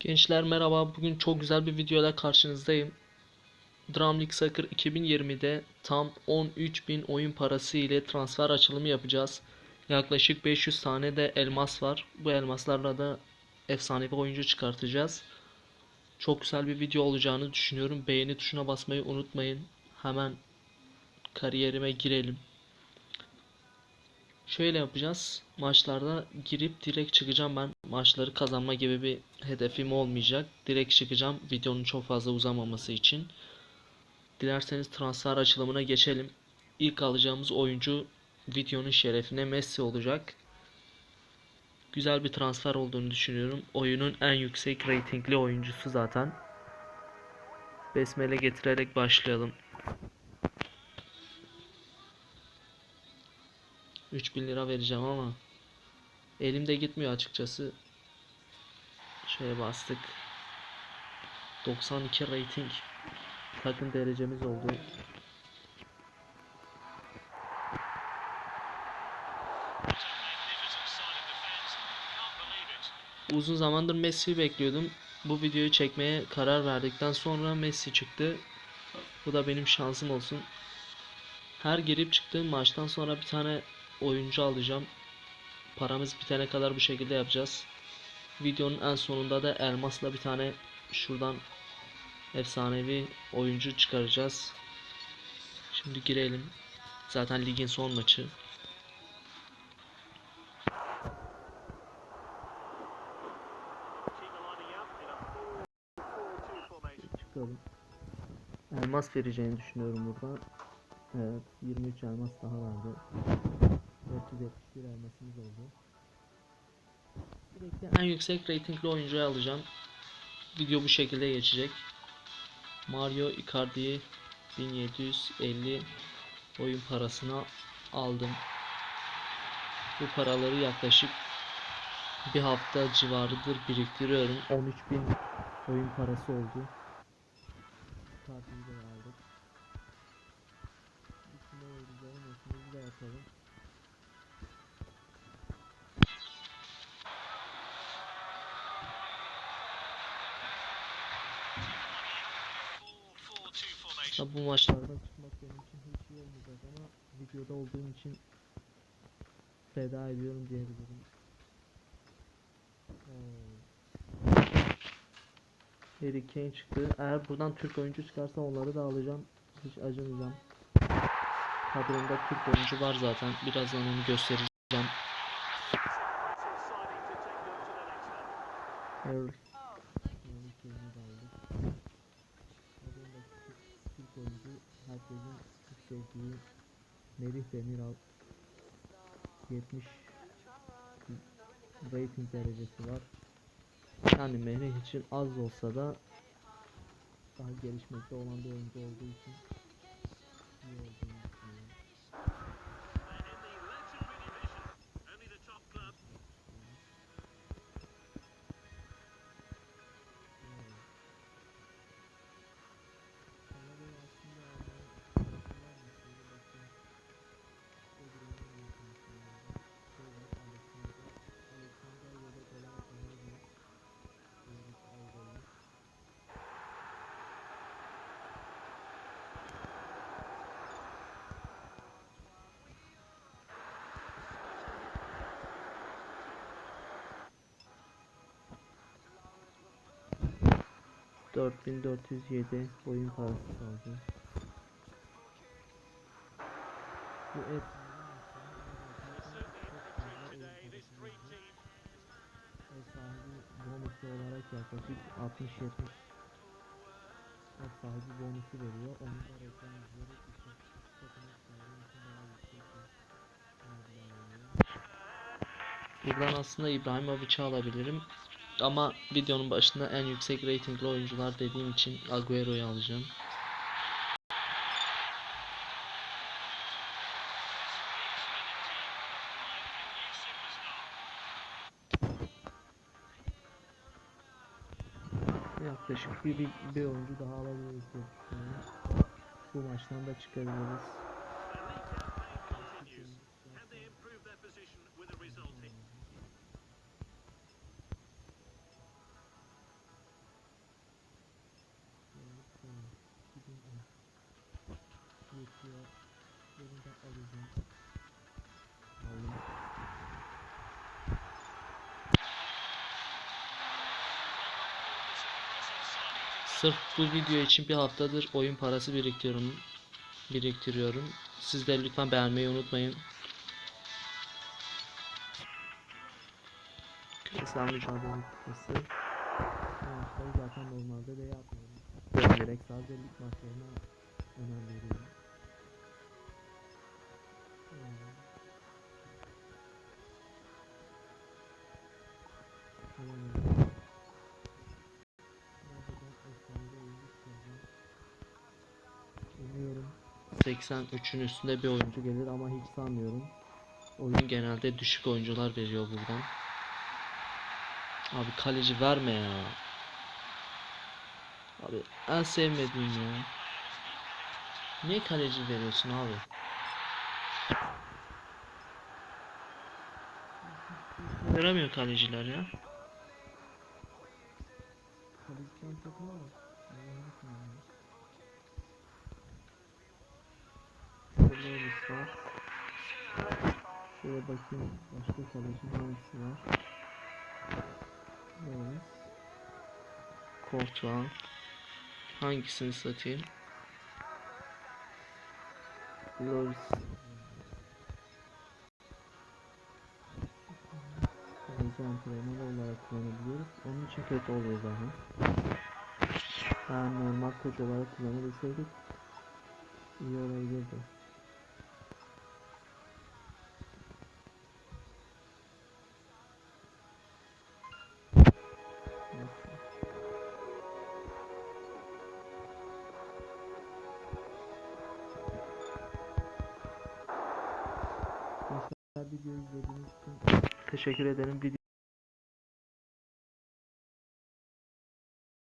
Gençler merhaba. Bugün çok güzel bir videoyla karşınızdayım. Drum League Soccer 2020'de tam 13.000 oyun parası ile transfer açılımı yapacağız. Yaklaşık 500 tane de elmas var. Bu elmaslarla da efsanevi oyuncu çıkartacağız. Çok güzel bir video olacağını düşünüyorum. Beğeni tuşuna basmayı unutmayın. Hemen kariyerime girelim. Şöyle yapacağız. Maçlarda girip direkt çıkacağım ben. Maçları kazanma gibi bir hedefim olmayacak. Direkt çıkacağım videonun çok fazla uzamaması için. Dilerseniz transfer açılımına geçelim. İlk alacağımız oyuncu videonun şerefine Messi olacak. Güzel bir transfer olduğunu düşünüyorum. Oyunun en yüksek reytingli oyuncusu zaten. Besmele getirerek başlayalım. 3000 lira vereceğim ama elimde gitmiyor açıkçası. Şöyle bastık. 92 rating. Takım derecemiz oldu. Uzun zamandır Messi'yi bekliyordum. Bu videoyu çekmeye karar verdikten sonra Messi çıktı. Bu da benim şansım olsun. Her girip çıktığım maçtan sonra bir tane oyuncu alacağım. Paramız bitene kadar bu şekilde yapacağız. Videonun en sonunda da elmasla bir tane şuradan efsanevi oyuncu çıkaracağız. Şimdi girelim. Zaten ligin son maçı. Çıkalım. Elmas vereceğini düşünüyorum burada. Evet, 23 elmas daha vardı. 471 elmasımız oldu. Sürekli en yüksek reytingli oyuncuyu alacağım. Video bu şekilde geçecek. Mario Icardi'yi 1750 oyun parasına aldım. Bu paraları yaklaşık bir hafta civarıdır biriktiriyorum. 13.000 oyun parası oldu. Kartımı da aldık. İçine oynayacağım. Maçımızı da yapalım. Aslında bu maçlardan çıkmak benim için hiç iyi olmayacak ama videoda olduğum için feda ediyorum diyebilirim. Hmm. Harry Kane çıktı. Eğer buradan Türk oyuncu çıkarsa onları da alacağım. Hiç acımayacağım. Kadromda Türk oyuncu var zaten. Birazdan onu göstereceğim. Harry. Harry Kane'i de aldık. Kadromdaki Oyuncu herkesin çok sevdiği Merih Demiral. 70 rating derecesi var. Yani Merih için az olsa da daha gelişmekte olan bir oyuncu olduğu için 4407 oyun parası kaldı. Bu et sahibi bonusu olarak yaklaşık 60-70 ev sahibi bonusu veriyor. Onun da reklam üzeri için satın sahibi için daha yüksek Buradan aslında İbrahimoviç'i alabilirim. Ama videonun başında en yüksek reytingli oyuncular dediğim için Agüero'yu alacağım. Yaklaşık bir, bir, bir oyuncu daha alabiliriz. Bu maçtan da çıkabiliriz. Sırf bu video için bir haftadır oyun parası biriktiriyorum. Biriktiriyorum. Siz de lütfen beğenmeyi unutmayın. Küresel mücadele kupası. Maçları zaten normalde de yapmıyorum. Direkt sadece lig maçlarına önem veriyorum. Hmm. 83'ün üstünde bir oyuncu gelir ama hiç sanmıyorum. Oyun genelde düşük oyuncular veriyor buradan. Abi kaleci verme ya. Abi en sevmediğim ya. Niye kaleci veriyorsun abi? Veremiyor kaleciler ya. Kaleciden takıma. Şöyle bakayım başka kaleci hangisi var. Evet. Kortuan. Hangisini satayım? Loris. Kaleci antrenörü olarak kullanabiliyoruz. Onun için kötü oluyor zaten. Ben normal koç olarak kullanabilseydik iyi olabilirdi. Videoyu izlediğiniz için teşekkür ederim.